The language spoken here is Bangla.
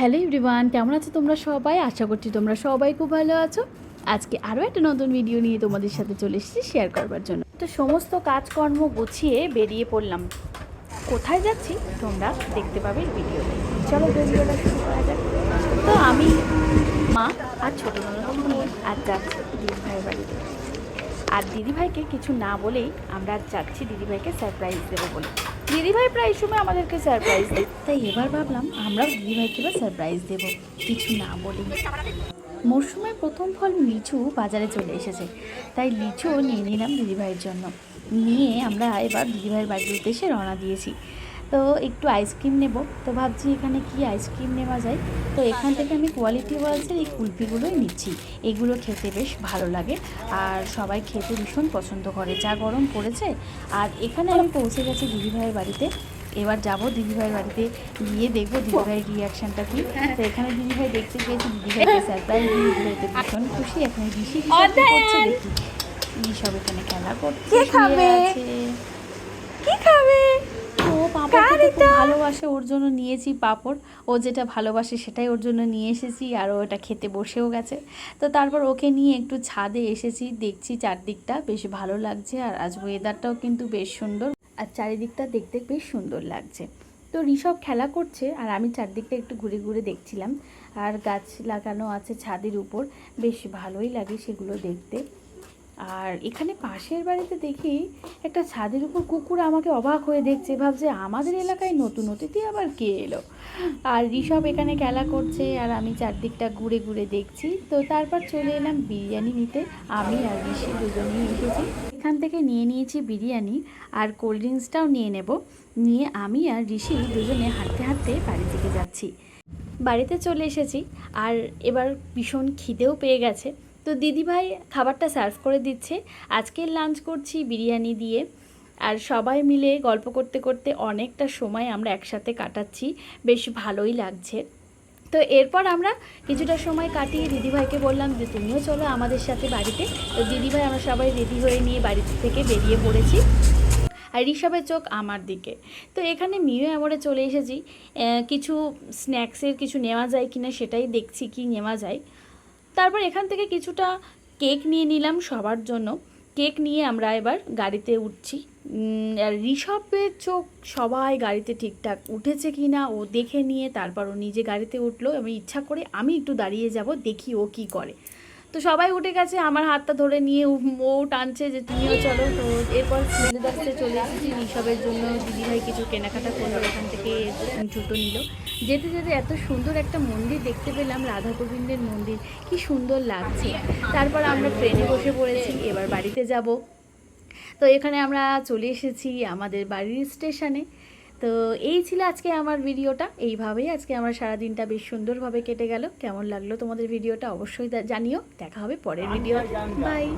হ্যালো এভরিওয়ান, কেমন আছো তোমরা সবাই? আশা করছি তোমরা সবাই খুব ভালো আছো। আজকে আরও একটা নতুন ভিডিও নিয়ে তোমাদের সাথে চলে এসেছি শেয়ার করবার জন্য। তো সমস্ত কাজকর্ম গুছিয়ে বেরিয়ে পড়লাম। কোথায় যাচ্ছি তোমরা দেখতে পাবে এই ভিডিওতে চলো ভিডিওটা শুরু করা যাক। তো আমি, মা আর ছোটো বোন আর যাচ্ছি ভাইয়ের বাড়িতে। আর দিদিভাইকে কিছু না বলেই আমরা যাচ্ছি দিদিভাইকে সারপ্রাইজ দেবো বলে। দিদিভাই প্রায় সময় আমাদেরকে সারপ্রাইজ দেয়। তাই এবার ভাবলাম আমরাও দিদিভাইকে এবার সারপ্রাইজ দেবো, কিছু না বলেই। মরশুমের প্রথম ফল লিচু বাজারে চলে এসেছে, তাই লিচুও নিয়ে নিলাম দিদিভাইয়ের জন্য। নিয়ে আমরা এবার দিদিভাইয়ের বাড়ির উদ্দেশ্যে রওনা দিয়েছি। তো একটু আইসক্রিম নেব। তো ভাবছি এখানে কি আইসক্রিম নেওয়া যায়? তো এখান থেকে আমি কোয়ালিটি ওয়াইজের এই কুলফিগুলোই নিচ্ছি। এগুলো খেতে বেশ ভালো লাগে। আর সবাই খেতে ভীষণ পছন্দ করে। যা গরম পড়েছে। আর এখানে আমি পৌঁছে গেছি দিদিভাইয়ের বাড়িতে। এবার যাব দিদিভাইয়ের বাড়িতে। গিয়ে দেখব দিদিভাইয়ের রিয়াকশনটা কি। তো এখানে দিদিভাই দেখতে পেয়েছি দিদিভাইকে সারপ্রাইজ দিদিভাই তো ভীষণ খুশি। এখানে ঋষি দেখি। সব এখানে খেলা করছে? আছে। পাপড় খেতে ভালোবাসে ওর জন্য নিয়েছি পাপড়। ও যেটা ভালোবাসে সেটাই ওর জন্য নিয়ে এসেছি আর ওটা খেতে বসেও গেছে। তো তারপর ওকে নিয়ে একটু ছাদে এসেছি দেখছি চারদিকটা বেশ ভালো লাগছে আর আজ ওয়েদারটাও কিন্তু বেশ সুন্দর। আর চারিদিকটা দেখতে বেশ সুন্দর লাগছে। তো ঋষভ খেলা করছে আর আমি চারদিকটা একটু ঘুরে ঘুরে দেখছিলাম। আর গাছ লাগানো আছে ছাদের উপর বেশ ভালোই লাগে সেগুলো দেখতে। আর এখানে পাশের বাড়িতে দেখি একটা ছাদের উপর কুকুর আমাকে অবাক হয়ে দেখছে, ভাবছে আমাদের এলাকায় নতুন অতিথি আবার কে এলো? আর ঋষভ এখানে খেলা করছে আর আমি চারদিকটা ঘুরে ঘুরে দেখছি। তো তারপর চলে এলাম বিরিয়ানি নিতে। আমি আর ঋষি দুজনেই এসেছি। এখান থেকে নিয়ে নিয়েছি বিরিয়ানি আর কোল্ড ড্রিঙ্কসটাও নিয়ে নেব। নিয়ে আমি আর ঋষি দুজনে হাঁটতে হাঁটতে বাড়ি থেকে যাচ্ছি। বাড়িতে চলে এসেছি আর এবার ভীষণ খিদেও পেয়ে গেছে। তো দিদিভাই খাবারটা সার্ভ করে দিচ্ছে। আজকের লাঞ্চ করছি বিরিয়ানি দিয়ে। আর সবাই মিলে গল্প করতে করতে অনেকটা সময় আমরা একসাথে কাটাচ্ছি। বেশ ভালোই লাগছে। তো এরপর আমরা কিছুটা সময় কাটিয়ে দিদিভাইকে বললাম যে, তুমিও চলো আমাদের সাথে বাড়িতে। তো দিদিভাই, আমরা সবাই রেডি হয়ে নিয়ে বাড়ি থেকে বেরিয়ে পড়েছি। আর ঋষভের চোখ আমার দিকে। তো এখানে মিও অ্যাওয়ার্ডে চলে এসেছি। কিছু স্ন্যাক্সের কিছু নেওয়া যায় কিনা সেটাই দেখছি কি নেওয়া যায়। তারপর এখান থেকে কিছুটা কেক নিয়ে নিলাম সবার জন্য। কেক নিয়ে আমরা এবার গাড়িতে উঠছি। ঋষভের চোখ সবাই গাড়িতে ঠিকঠাক উঠেছে কি না ও দেখে নিয়ে তারপর ও নিজে গাড়িতে উঠল আমি ইচ্ছা করে আমি একটু দাঁড়িয়ে যাব, দেখি ও কি করে। তো সবাই উঠে গেছে, আমার হাতটা ধরে নিয়ে ও- টানছে যে, তুমিও চলো। তো এরপর সিলেদাসে চলে এসেছি ঋষভের জন্য দিদিভাই কিছু কেনাকাটা করল এখান থেকে জুতো নিল। যেতে যেতে এত সুন্দর একটা মন্দির দেখতে পেলাম রাধা গোবিন্দের মন্দির। কি সুন্দর লাগছে। তারপর আমরা ট্রেনে বসে পড়েছি, এবার বাড়িতে যাব। তো এখানে আমরা চলে এসেছি আমাদের বাড়ির স্টেশনে। তো এই ছিল আজকে আমার ভিডিওটা। এইভাবেই আজকে আমার সারাদিনটা বেশ সুন্দরভাবে কেটে গেল। কেমন লাগল তোমাদের ভিডিওটা অবশ্যই জানিও। দেখা হবে পরের ভিডিও বাই